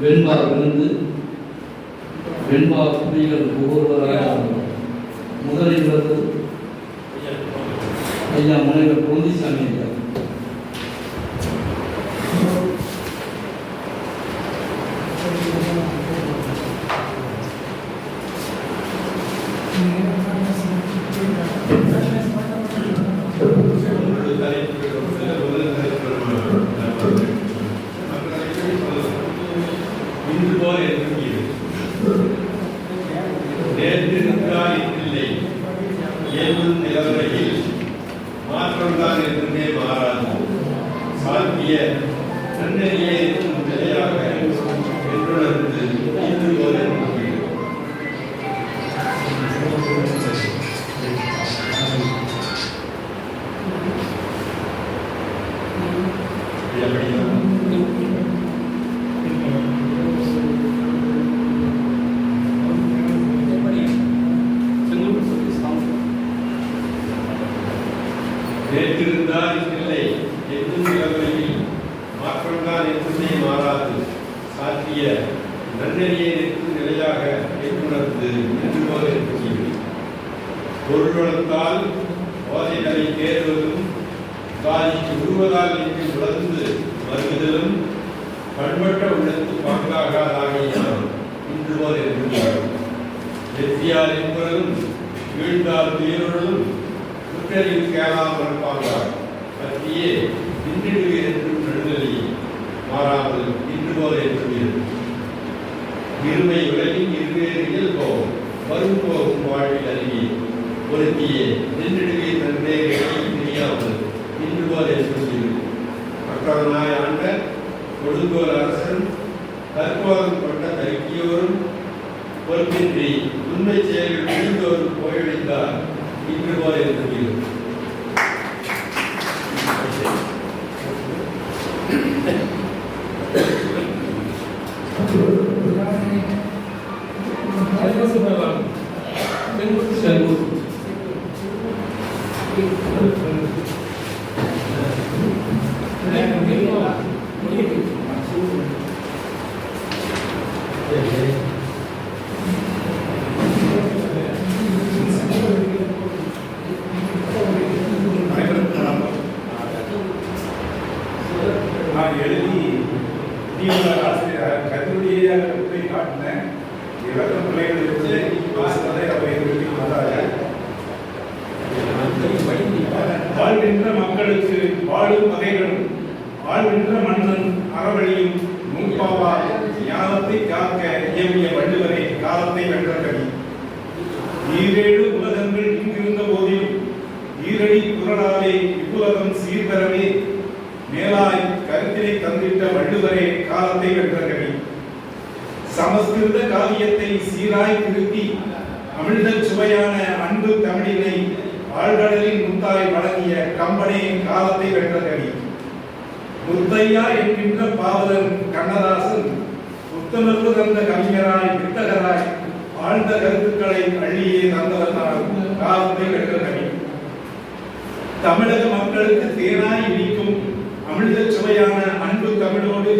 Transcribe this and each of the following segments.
வெண்பா விழுந்து வெண்பா புலிகள் ஒவ்வொருவராக முதலில் வந்து ஐயா முனைவர் பொருந்திசாமி ஐயா மாற்றம்தான் என்றுமே மாறாது. சாத்திய தன்னையே இருக்கும் நிலையாக என்றுணர்ந்து இது ஒரு சாத்திய நன்னெறியை நிற்கும் நிலையாக என்றுணர்ந்து நின்று போல் பொருளத்தால் போதைகளை தேடுவதும் காதிக்கு உருவதால் நின்று உணர்ந்து வருவதிலும் பண்பட்ட உள்ளத்து பங்காகாதாகியான் இன்று போல் இருக்கின்றார்கள் வெற்றியால் என்பதும் வீழ்ந்தால் துயருடனும் குற்றறிவு கேளாமல் இருப்பார்கள் பற்றியே இன்றிடுவீர் என்று மாறாது இன்று போல இருக்கிறது இருமை உலகின் இருவேறு இயல்போம் வரும் போகும் வாழ்வில் அருகே ஒருத்தியே நின்றிடுவீர் நன்றே தெரியாமல் இன்று போல இருக்கிறது மற்றவனாய் ஆண்ட கொடுங்கோல் அரசன் தற்போதும் கொண்ட தருக்கியோரும் பொறுப்பின்றி உண்மை செயல்கள் முடிந்தோரும் போயடித்தார் இன்று போல இருக்கிறது நான் இவ்வுலகம் மேலாய் கருத்தினை தந்திட்ட வள்ளுவரே காலத்தை வென்றகவி சமஸ்கிருத காவியத்தை சீராய் திருத்தி அமிழ்தச் சுவையான அன்பு தமிழினை ஆழ்கடலின் முத்தாய் வழங்கிய கம்பனே காலத்தை வென்றகவி முத்தையா என்கின்ற பாவலன் கண்ணதாசன் புத்தமர்வு தந்த கவிஞராய் வித்தகராய் ஆழ்ந்த கருத்துக்களை அள்ளியே தந்தவர்தான் காலத்தை வென்றகவி தமிழக மக்களுக்கு தேனாய் இனிக்கும் அமிழ்த சுவையான அன்பு தமிழோடு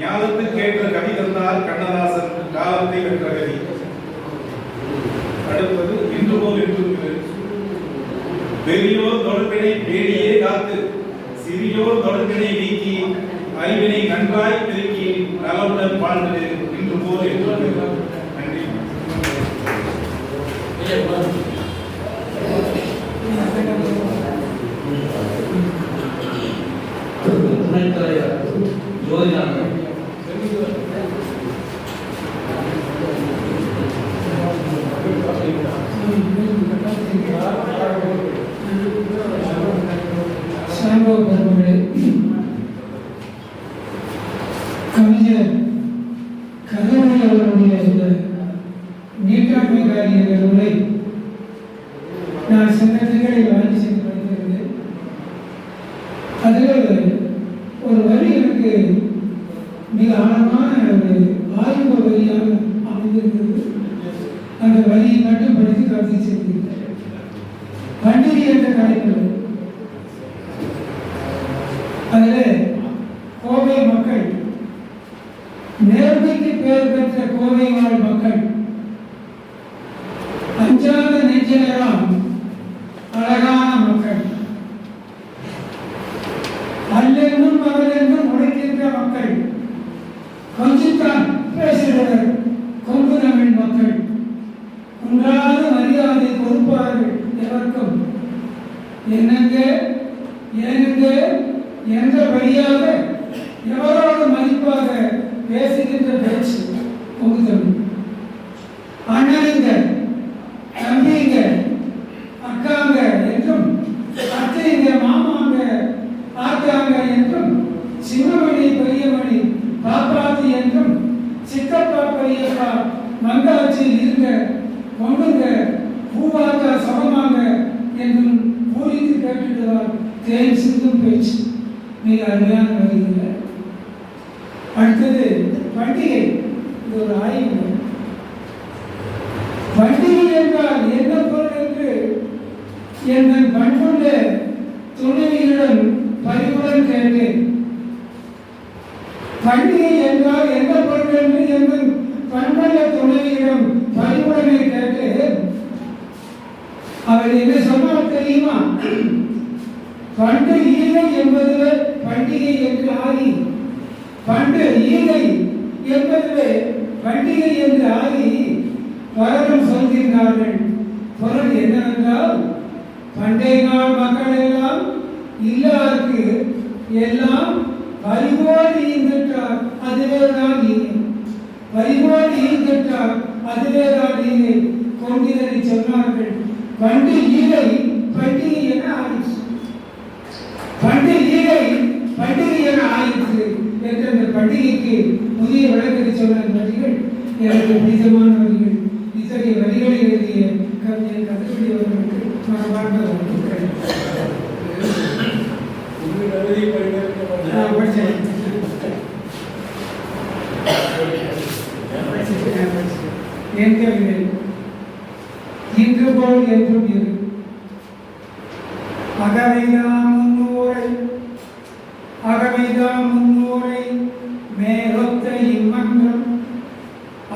ஞானத்துக்கேற்ற கவி தந்தார் கண்ணதாசன் காலத்தை வென்ற கவி அடுத்தது இன்று போல் என்று பெரியோர் தொடர்பினை பேடியே காத்து சிறியோர் தொடர்பினை நீக்கி அறிவினை நன்றாய் பெருக்கி நலவுடன் வாழ்ந்து இன்று போல் என்று நன்றி ಮುಕ್ತಾಯವಾಯಿತು ಯೋಜನಾ ಶೈವ ಧರ್ಮಗಳಿಗೆ நேர்மைக்கு பெயர் பெற்ற கோவை வாழ் மக்கள் அஞ்சாத சின்னமணி பெரியமணி பாப்பாத்தி என்றும் சித்தப்பா பெரியப்பா மங்காச்சி இருங்க பொண்ணுங்க பூவாக்கா சமமாங்க என்றும் பூரித்து கேட்டுடுவார் தேன் சிந்தும் பேச்சு. மிக அருமையான பண்டு அந்த புதிய விளக்கத்தை சொன்ன வரிகள் எனக்கு பிடித்தமான வரிகள் இத்தகைய வரிகளை எழுதிய கவிஞர் கதிரடி அவர்களுக்கு மனமார்ந்த வாழ்த்துக்கள் நான் படிச்சேன். படிச்சிருக்கேன், படிச்சிருக்கேன். என் கவிதை இன்று போல் என்றும் இரு அகவைதாம் முன்னோரை அகவைதாம் முன்னோரை மேலொத்த இம்மன்றம்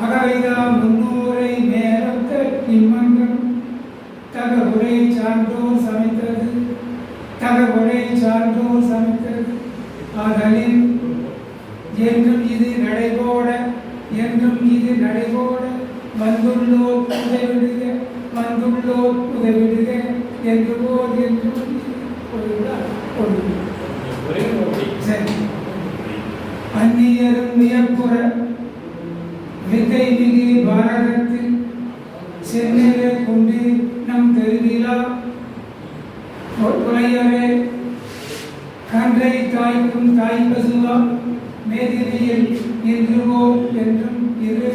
அகவைதாம் முன்னோரை மேலொத்த இம்மன்றம் தகவுரை சான்றோர் சமைத்தது தகவுரை சான்றோர் சமைத்தது ஆதலின் என்றும் இது நடைபோட என்றும் இது நடைபோட வந்துள்ளோர் உதவிடுக வந்துள்ளோர் உதவிடுக என்று போல் என்றும் ஒழுங்காக ஒழுங்கு. சரி அந்நியரும் வியப்புற வித்தை மிகு பாரதத்தில் சென்னையிலே கொண்டு நம் தெருவிலா புலையரே கன்றை தாய்க்கும் தாய் பசுவா மேதினியில் நின்றுவோம் என்றும் இரு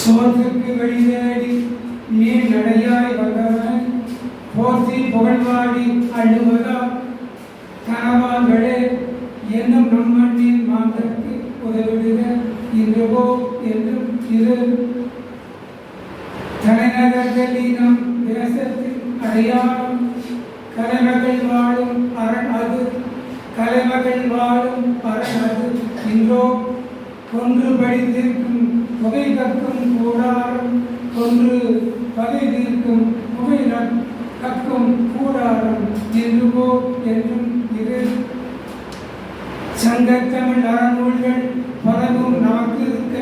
சோற்றுக்கு வழிதேடி நீ நடையாய் வந்தவன் போற்றி புகழ்வாடி அழுவதா கணவான்களே என்னும் நம்மண்ணின் மாந்தருக்கு உதவிடுக இன்றுவோ என்றும் இரு தலைநகர் டெல்லி நம் தேசத்தின் அடையாளம் கலைமகள் வாழும் அரண் அது கலைமகள் வாழும் அரண் அது இன்றோ கொன்று படித்திருக்கும் புகை கற்கும் கூடாரம் கொன்று பகை தீர்க்கும் புகை கற்கும் கூடாரம். என்றுவோ என்றும் இரு சங்கத்தமிழ் அறநூல்கள் பலவும் நமக்கு இருக்க.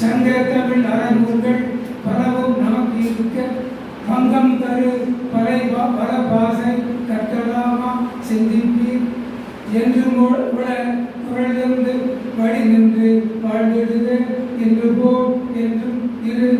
சங்கத்தமிழ் அறநூல்கள் பலவும் நமக்கு இருக்க. பங்கம் தரு பலை பல பாசை சிந்திப்பீர் என்று உள வழி நின்று வாழ்ந்திடுக என்று போ என்றும் இரு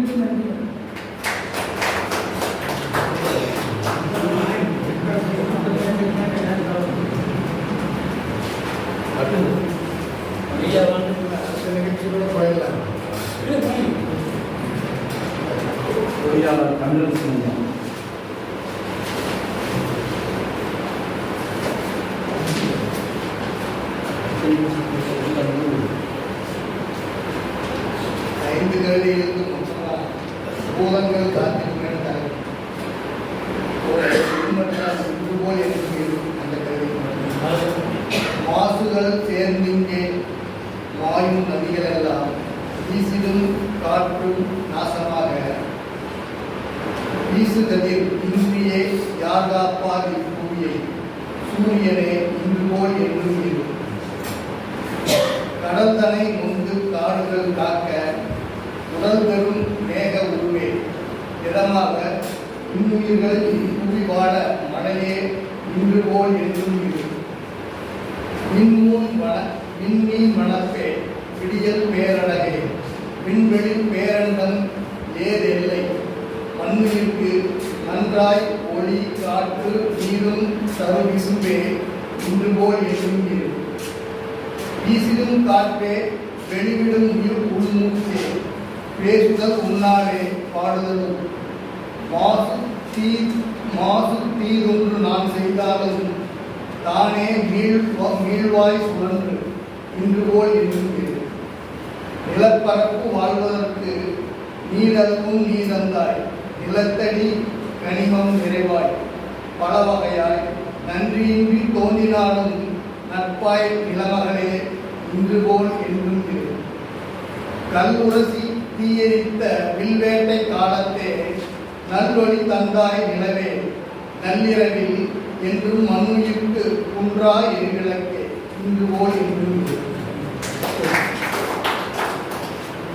இருக்கிறது நதிகளெல்லாம் வீசிடும் காற்றும் நாசமாக. வீசுகதிர் இன்றியே யார் காப்பார் இப்பூமியை? சூரியனே இன்று போல் என்றும் இரு கடல் முந்து காடுகள் காக்க உடல் பெறும் மேக உருவே. இடமாக இன்னுயிர்கள் இன்புவி வாழ மழையே இன்று போல் என்றும் இரு மின்மூன் வன மின்மீன் மணப்பே விடியல் பேரழகே விண்வெளி பேரண்டம் ஏதெல்லை. மண்ணுயிர்க்கு நன்றாய் ஒளி காற்று நீரும் தரு இன்று போல் என்றும் இரு. வீசிடும் காற்றே வெளிவிடும் உயிர் உள்மூச்சே பேசுதல் உண்ணாவே பாடுதலும். மாசு தீ மாசு தீதொன்று நான் செய்தாலும் தானே மீள் மீள்வாய் சுழன்று இன்று போல் என்று நிலப்பரப்பு வாழ்வதற்கு நீரல்வும் நீ தந்தாய் நிலத்தடி கனிமம் நிறைவாய். பல வகையாய் நன்றியின்றி தோன்றினாலும் நட்பாய் நிலமகளே இன்று போல் என்றும் கல் உரசி தீயரித்த வில்வேட்டை காலத்தே நல்வழி தந்தாய் நிலவே. நள்ளிரவில் என்றும் மண்ணுயிர்க்கு குன்றாய் எரிவிளக்கே. இன்று போல் என்றும்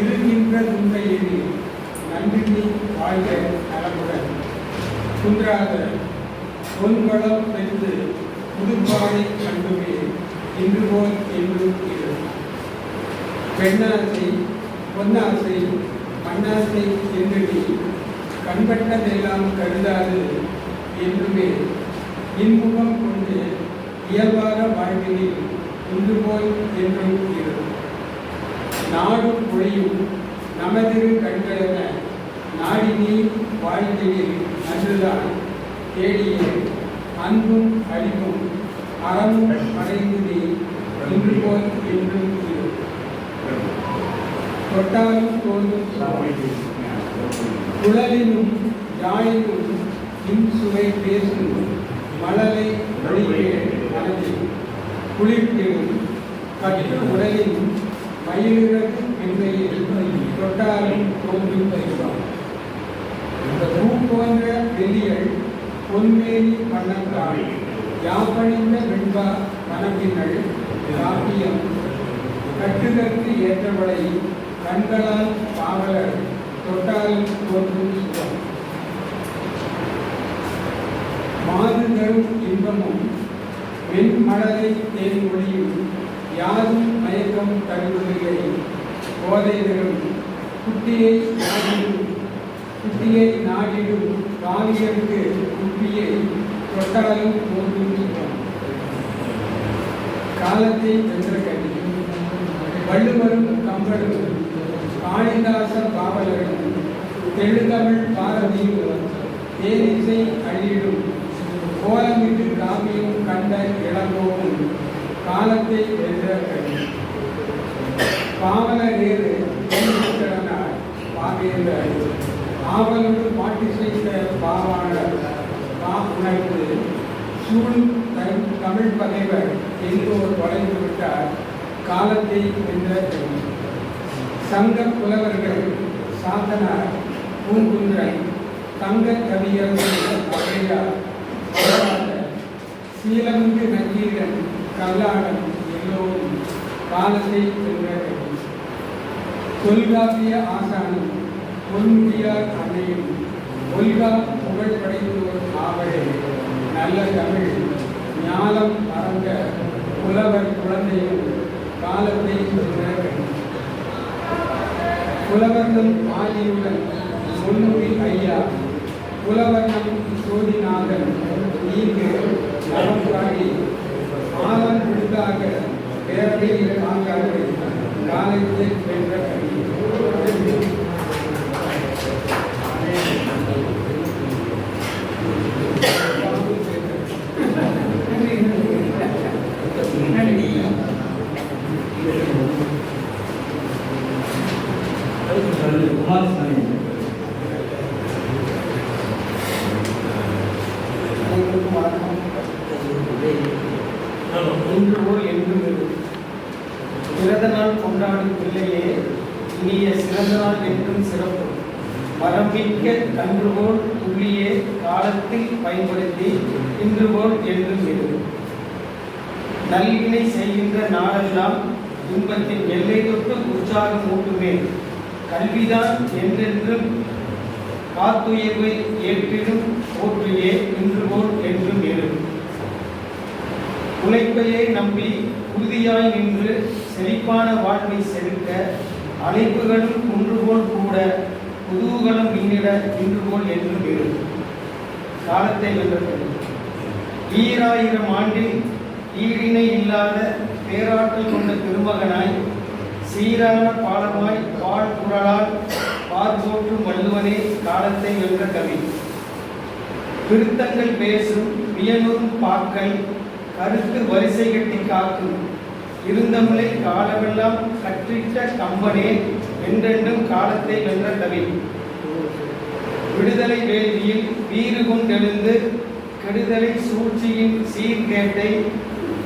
போல் என்றும் இரு வலிமையை இருக்கின்ற வாழ்க நலமுடன். குன்றாக பொன்வளம் பெற்று புதுப்பாடை கண்டுமே இன்று போல் என்றும் இரு. பெண்ணாசை பொன்னாசை மண்ணாசை என்று கண்பட்டதெல்லாம் கருதாது என்றுமே. இன்முகம் கொண்டு இயல்பாக வாழ்வினில் இன்று போல் என்றும் இரு நாடும் மொழியும் நமதிரு கண்களென நாடி நீ வாழ்க்கையில் அன்றுதான் தேடிய அன்பும் அழிவும் அறமும் அடைந்து நீ இன்று போல் என்றும் தொட்டாலும் தோன்றும் குழலினும் யாழினும் இன்சுவை பேசும் மலரை ஒழிக்கே மனதில் குளிர்த்திடும் பட்டு உடலின் மயிலிறகு பெண்மையில் தொட்டாலும் தோன்றும் தருவார் பூ போன்ற வெளியல் பொன்மேனி வண்ணங்கால் யாப்பணிந்த வெண்பா மனப்பின்னள் காப்பியம். கட்டுதற்கு ஏற்றவளை கண்களால் பாவலர் தொட்டாலும் தோன்றும் சுகம். மாது தரும் இன்பமும் வெண்மழலை தேன் ஒளியும் யாரும் மயக்கம் தருவதில்லை. போதை குட்டியை நாடிடும். குட்டியை நாடிடும் காவியருக்கு குட்டியை தொட்டாலும் போன்றிருக்கிறோம் காலத்தை வென்ற கவி வள்ளுவரும் கம்பரும் காளிதாச பாவலரும் தெழுதமிழ் பாரதியும் தேனிசை அழியிடும் கோலமிட்டு காமியும் கண்ட இளங்கோவும் காலத்தை வென்ற கவி பாவலரேறு பொன்னித்திறனார் பாவேந்தர் ஆவலோடு பாட்டி செய்த பாவாளர் பா உணர்ந்து தமிழ் பகைவர் எங்கோர் தொலைந்து விட்டார் காலத்தை வென்ற கவி சங்க புலவர்கள் சாத்தனார் பூங்குன்றன் தங்க கவியர்கள் சீலமுக்கு பாவாளர், கல்லாடம் எல்லோரும் காலத்தை வென்ற தொல்காப்பிய ஆசானம் பொன்முடியார் அன்னையும் ஒல்கா புகழ் படைத்தோர் ஆவலே நல்ல தமிழ் ஞானம் பறந்த புலவர் குழந்தையும் காலத்தை வென்ற கவி புலவர்ணம் ஆகியுடன் முன்னுரி ஐயா புலவர்ணம் சோதிநாதன் நீங்க நலம் காடி மாதம் முடிந்தாக பேரவையில் நான்காக வைத்தார் காலேஜில் சென்ற என்றும் நல்வினை செய்கின்ற நாளெல்லாம் துன்பத்தின் எல்லை தொட்டு உற்சாகம் ஊட்டுமே. கல்விதான் என்றென்றும் காத்துயர்வை ஏற்றிடும் போற்றியே இன்று போல் என்றும் எழும். உழைப்பையே நம்பி உறுதியாய் நின்று செழிப்பான வாழ்வை செலுத்த அழைப்புகளும் குன்றுபோல் கூட குதூகலம் மின்னிட இன்று என்றும் இரு காலத்தை வென்றது ஈராயிரம் ஆண்டில் ஈடிணை இல்லாத பேராற்றல் கொண்ட திருமகனாய் சீரான பாலமாய் பால் குரலால் பார்போற்றும் வள்ளுவனே காலத்தை வென்ற கவி. திருத்தங்கள் பேசும் வியனுறும் பாக்கள் கருத்து வரிசை கட்டி காக்கும். இருந்தமிழை காலமெல்லாம் கற்றிட்ட கம்பனே என்றென்றும் காலத்தை வென்ற கவி. விடுதலை வேள்வியில் வீறு கொண்டெழுந்து கெடுதலை சூழ்ச்சியின் சீர்கேட்டை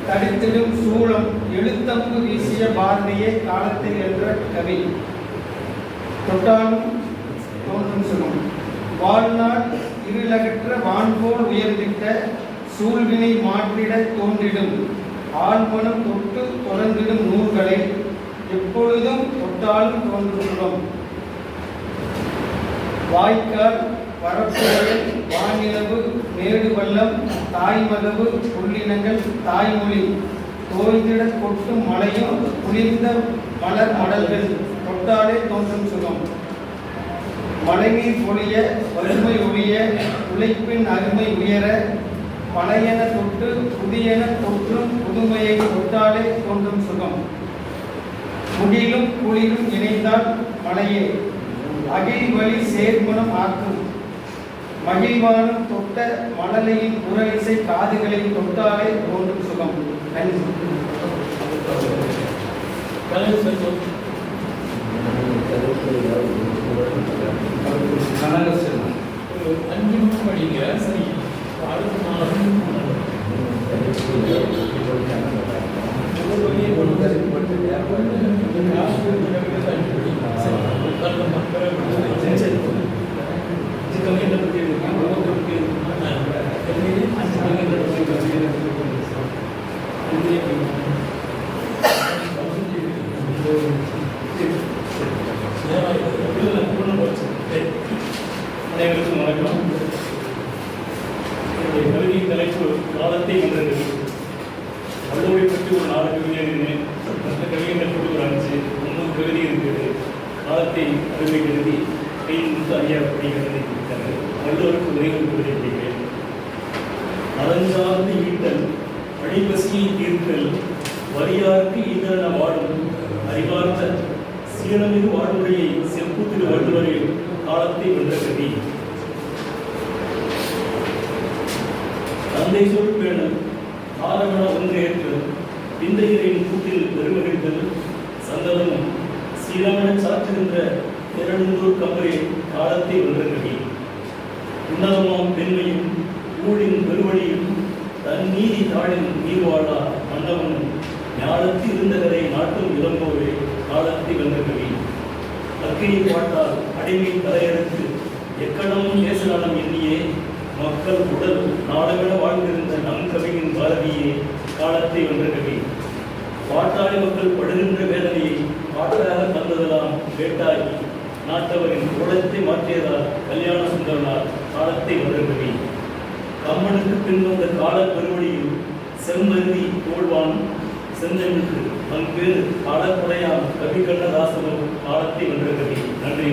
தடுத்திடும் சூளம் எழுத்தம்பு வீசிய பாரதியே காலத்தில் என்ற கவி. தொட்டாலும் தோன்றும் சுகம். வாழ்நாள் இருளகற்ற வான்போல் உயர்ந்திட்ட சூழ்வினை மாற்றிட தோன்றிடும். ஆழ்மனம் தொட்டு தொடர்ந்திடும் நூல்களை எப்பொழுதும் தொட்டாலும் தோன்றும் வாய்க்கால் வரப்புகள் வானிலவு மேடு பள்ளம் தாய்மதவு புள்ளினங்கள் தாய்மொழி. தோய்ந்திட கொட்டும் மலையும் குளிர்ந்த மலர் மடல்கள். தொட்டாலே தோன்றும் சுகம். மழைநீர் பொழிய வறுமை ஒழிய உழைப்பின் அருமை உயர பழையன தொட்டு புதியன தொற்றும் புதுமையை தொட்டாலே தோன்றும் சுகம். முடியிலும் குளிரும் இணைந்தால் மழையே. அகில் வழி சேர்மனம் ஆக்கும். மகிழ்வானம் தொட்ட மழலையின் குரலிசை காதுகளை தொட்டாலே தோன்றும் சுகம். அஞ்சு நிமிஷம் படிங்க. சரி. அடுத்த மாதம் Thank you. வள்ளுவரில் காலத்தை வென்ற கவி தந்தை சொல் பேணல் ஆரவண ஒன்றேற்று விந்தையரின் கூட்டில் பெருமகிழ்தல் சந்தனமும் சீரமன சாற்றுகின்ற திரளுந்தூர் கம்பரே காலத்தை வென்ற கவி உன்னதமாம் பெண்மையும் ஊழின் பெருவழியும் தன் நீதி தாழின் நீர்வாழா மன்னவனும் ஞானத்தில் இருந்தவரை நாட்டும் இளங்கோவே காலத்தை வென்ற கவி அக்கினி பாட்டால் அடிமையின் தலையெடுத்து எக்கணமும் நேசநலம் எண்ணியே மக்கள் உடல் நாடகட வாழ்ந்திருந்த நம் கவியின் பாரதியே காலத்தை வென்ற கவி. பாட்டாளி மக்கள் படுகின்ற வேதனையை பாட்டாக தந்ததெல்லாம் வேட்டாகி நாட்டவரின் உலகத்தை மாற்றியதால் கல்யாண சுந்தரனார் காலத்தை வென்ற கவி. கம்மனுக்கு பின் வந்த கால பெருவழியில் செம்மருதி தோல்வான் செந்தமிழ்க்கு பல்வேறு காலக்குடையான் கவி கண்ணதாசனும் காலத்தை வென்ற கவி நன்றி